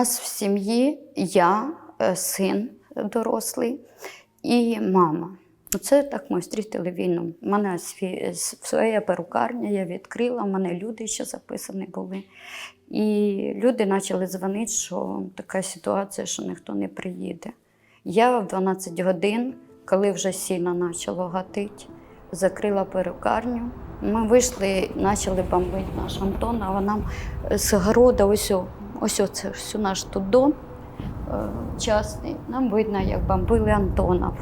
Е, нас в сім'ї я, е, син дорослий і мама. Це так ми зустріли війну. У мене своя перукарня, я відкрила, у мене люди ще записані були. І люди почали дзвонити, що така ситуація, що ніхто не приїде. Я в 12 годин, коли вже сіно почало гатити, закрила перукарню. Ми вийшли, почали бомбити наш Антон, а нам з города, ось, ось це ось наш тут дом е, частний. Нам видно, як бомбили Антонов.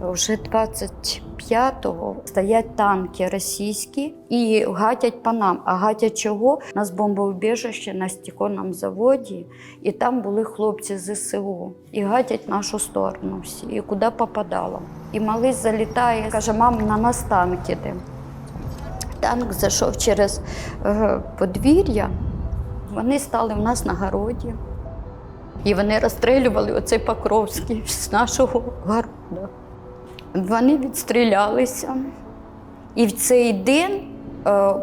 Вже 25-го стоять танки російські і гатять по нам. А гатять чого? У нас бомбоубіжище на стекольному заводі, і там були хлопці з ЗСУ. І гатять нашу сторону всі, і куди попадало. І малий залітає, каже, мам, на нас танк іде. Танк зайшов через е, подвір'я, вони стали в нас на городі. І вони розстрілювали оцей Покровський з нашого городу. Вони відстрілялися. І в цей день е, е,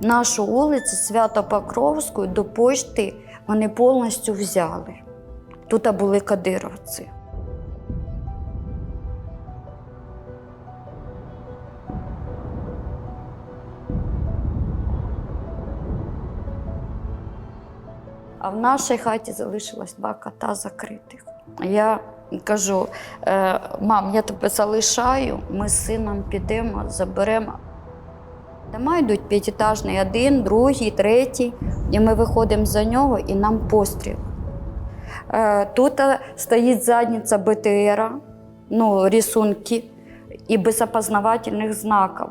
нашу вулицю Свято-Покровську до пошти вони повністю взяли. Тут були кадировці. А в нашій хаті залишилось два кота закритих. Я кажу: «Е, мам, я тебе залишаю, ми з сином підемо, заберемо. Дома йдуть п'ятиэтажний, один, другий, третій, і ми виходимо за нього, і нам постріл. Е, Тут е, стоїть задниця БТРа, ну, рисунки і без опознавательних знаків.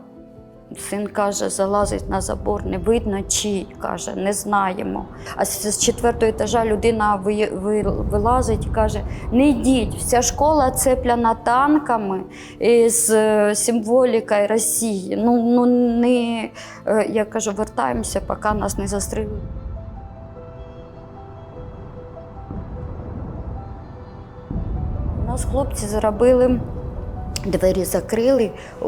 Син каже, залазить на забор, не видно чий, каже, не знаємо. А з четвертого етажа людина ви- ви- вилазить і каже: не йдіть, вся школа цепляна танками з е, символікою Росії. Ну, ну не, е, я кажу, вертаємося, поки нас не застрелили. У нас хлопці заробили, двері закрили у,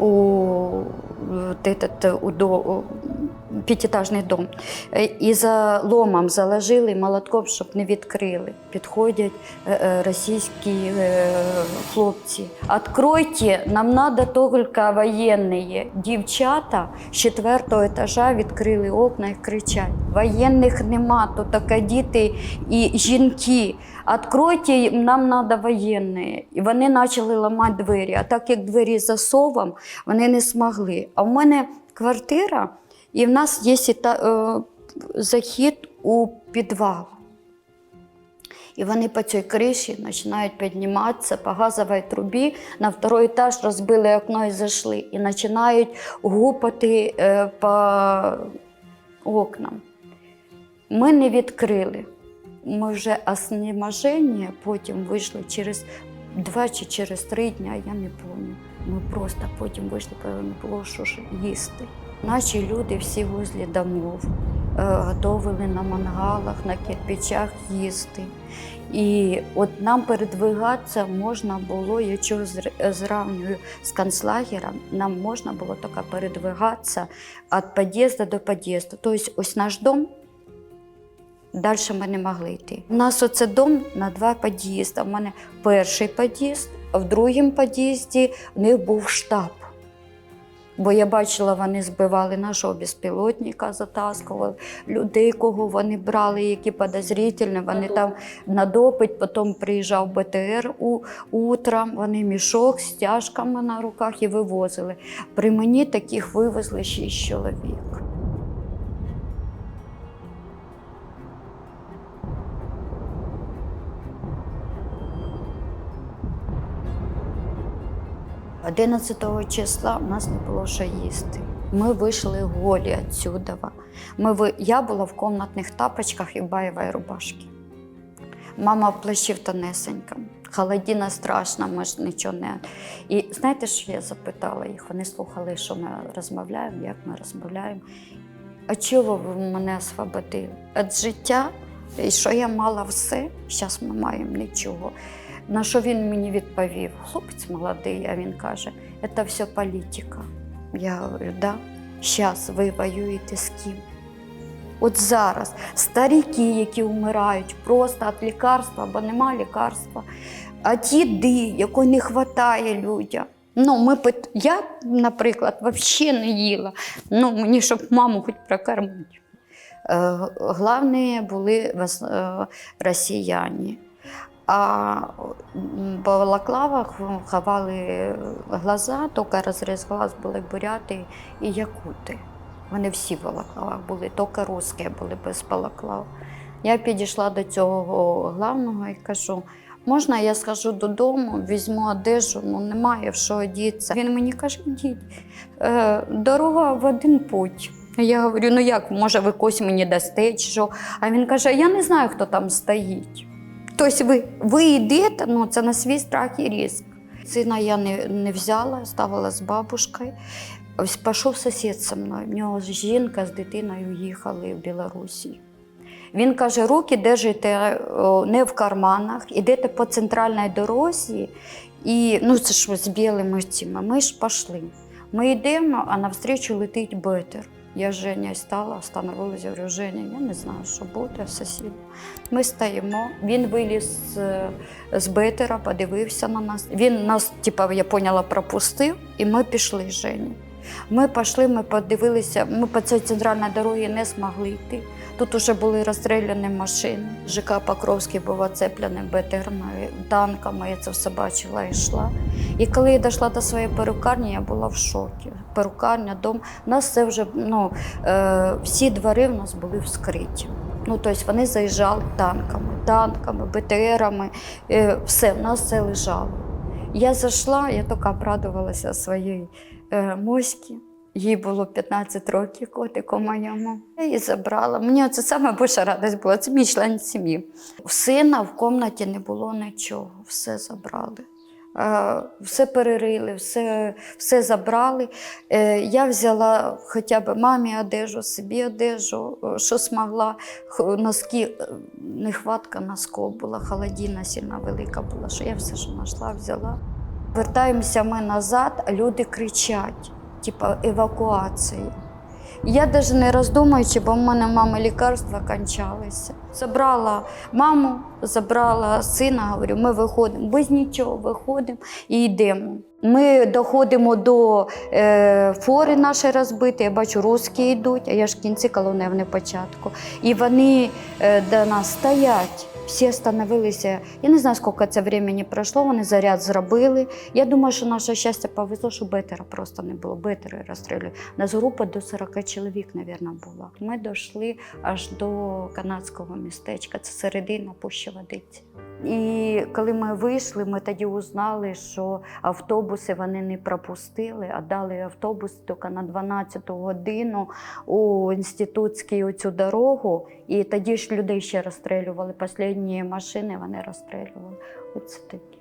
у, у п'ятиэтажний дом. Е, І за ломом заложили молотком, щоб не відкрили. Підходять е, е, російські хлопці. Откройте, нам треба тільки воєнні. Дівчата з четвертого етажа відкрили окна і кричать: воєнних нема, то тільки діти і жінки. Откройте, нам треба воєнні. І вони почали ламати двері. А так як двері засовом, вони не змогли. А в мене квартира, і в нас є е, захід у підвал. І вони по цій криші починають підніматися по газовій трубі. На второй етаж розбили окно і зайшли. І починають гупати е, по окнам. Ми не відкрили. Ми вже оснеможення потім вийшли через два чи через три дні, я не пам'ятаю. Ми просто потім вийшли, коли не було що їсти. Наші люди всі возле домов е, готували на мангалах, на кирпичах їсти. І от нам передвигатися можна було, якщо зр- зрівнюю з концлагером, нам можна було тільки передвигатися від під'їзду до під'їзду. Тобто ось наш дом Далі ми не могли йти. У нас оце дом на два під'їзди. У мене перший під'їзд, а в другому під'їзді в них був штаб. Бо я бачила, вони збивали нашого безпілотника, затаскували людей, кого вони брали, які підозрительні. Вони там на допит, потім приїжджав БТР у, утром, вони мішок з тяжками на руках і вивозили. При мені таких вивезли шість чоловік. – 11 числа у нас не було що їсти. Ми вийшли голі відсюди. Ми ви... Я була в комнатних тапочках і в баявій рубашці. Мама в плащі в тонесенькому. Страшна, ми ж нічого не. І знаєте, що я запитала їх? Вони слухали, що ми розмовляємо, як ми розмовляємо. А чого ви мене освободили? Від життя, і що я мала все, зараз ми маємо нічого. На що він мені відповів? Хлопець молодий, а він каже, це все політика. Я говорю, да. Зараз ви воюєте з ким? От зараз старіки, які вмирають просто від лікарства, бо нема лікарства, а їди, якої не вистачає людям. Ну, ми пит... Я, наприклад, взагалі не їла. Ну, мені щоб маму хоч прокормити. Е, Головне були е, росіяни. А по балаклавах ховали глаза, тільки розріз глаз були буряти і якути. Вони всі в балаклавах були, тільки русські були без балаклав. Я підійшла до цього главного і кажу: можна я схожу додому, візьму одежу, ну немає в що одітися. Він мені каже, йдіть, е, дорога в один путь. Я говорю, ну як, може, ви когось мені дасте чи що? А він каже, я не знаю, хто там стоїть. Тобто ви, ви йдете, ну це на свій страх і ризик. Сина я не, не взяла, ставила з бабушкою. Пішов сусід зі мною. В нього жінка з дитиною їхали в Білорусі. Він каже: руки держите не в карманах, ідете по центральній дорозі, і ну це ж з білими цими. Ми ж пішли. Ми йдемо, а навстрічу летить бетер. Я Женя стала, остановилася, говорю, Женя, я не знаю, що буде сусід. Ми стоїмо. Він виліз з, бетера, подивився на нас. Він нас, типа, я поняла, пропустив, і ми пішли з Жені. Ми пішли, ми подивилися, ми по цій центральній дорозі не змогли йти. Тут вже були розстріляні машини. ЖК Покровський був оцеплений БТРами, танками, я це все бачила і йшла. І коли я дійшла до своєї перукарні, я була в шокі. Перукарня, дом. У нас це вже ну, е, всі двори в нас були вскриті. Ну, тобто вони заїжджали танками, танками, БТРами, е, все, в нас це лежало. Я зайшла, я тільки обрадувалася своїй е, моськи. Їй було 15 років, котику моєму. Я її забрала. Мені це саме більша радість була. Це мій член сім'ї. В сина в кімнаті не було нічого, все забрали. Е, Все перерили, все, все забрали. Е, Я взяла хоча б мамі одежу, собі одежу, е, що змогла. Носки, нехватка носков була, холодина сильно велика була, що я все що знайшла, взяла. Вертаємося ми назад, люди кричать, типа евакуації. Я навіть не роздумуючи, бо в мене мами лікарства кончалися. Забрала маму, забрала сина, говорю, ми виходимо без нічого, виходимо і йдемо. Ми доходимо до е, фори нашої розбитої, я бачу, русські йдуть, а я ж в кінці колони, вони початку. І вони е, до нас стоять. Всі остановилися. Я не знаю, скільки це времени пройшло, вони заряд зробили. Я думаю, що наше щастя повезло, що бетера просто не було. Бетери розстрілювали. У нас група до 40 чоловік, мабуть, була. Ми дійшли аж до канадського містечка, це середина Пуща Водиці. І коли ми вийшли, ми тоді узнали, що автобуси вони не пропустили, а дали автобус тільки на 12 годину у інститутську оцю дорогу. І тоді ж людей ще розстрілювали. Останні машини вони розстрілювали. Оце таке.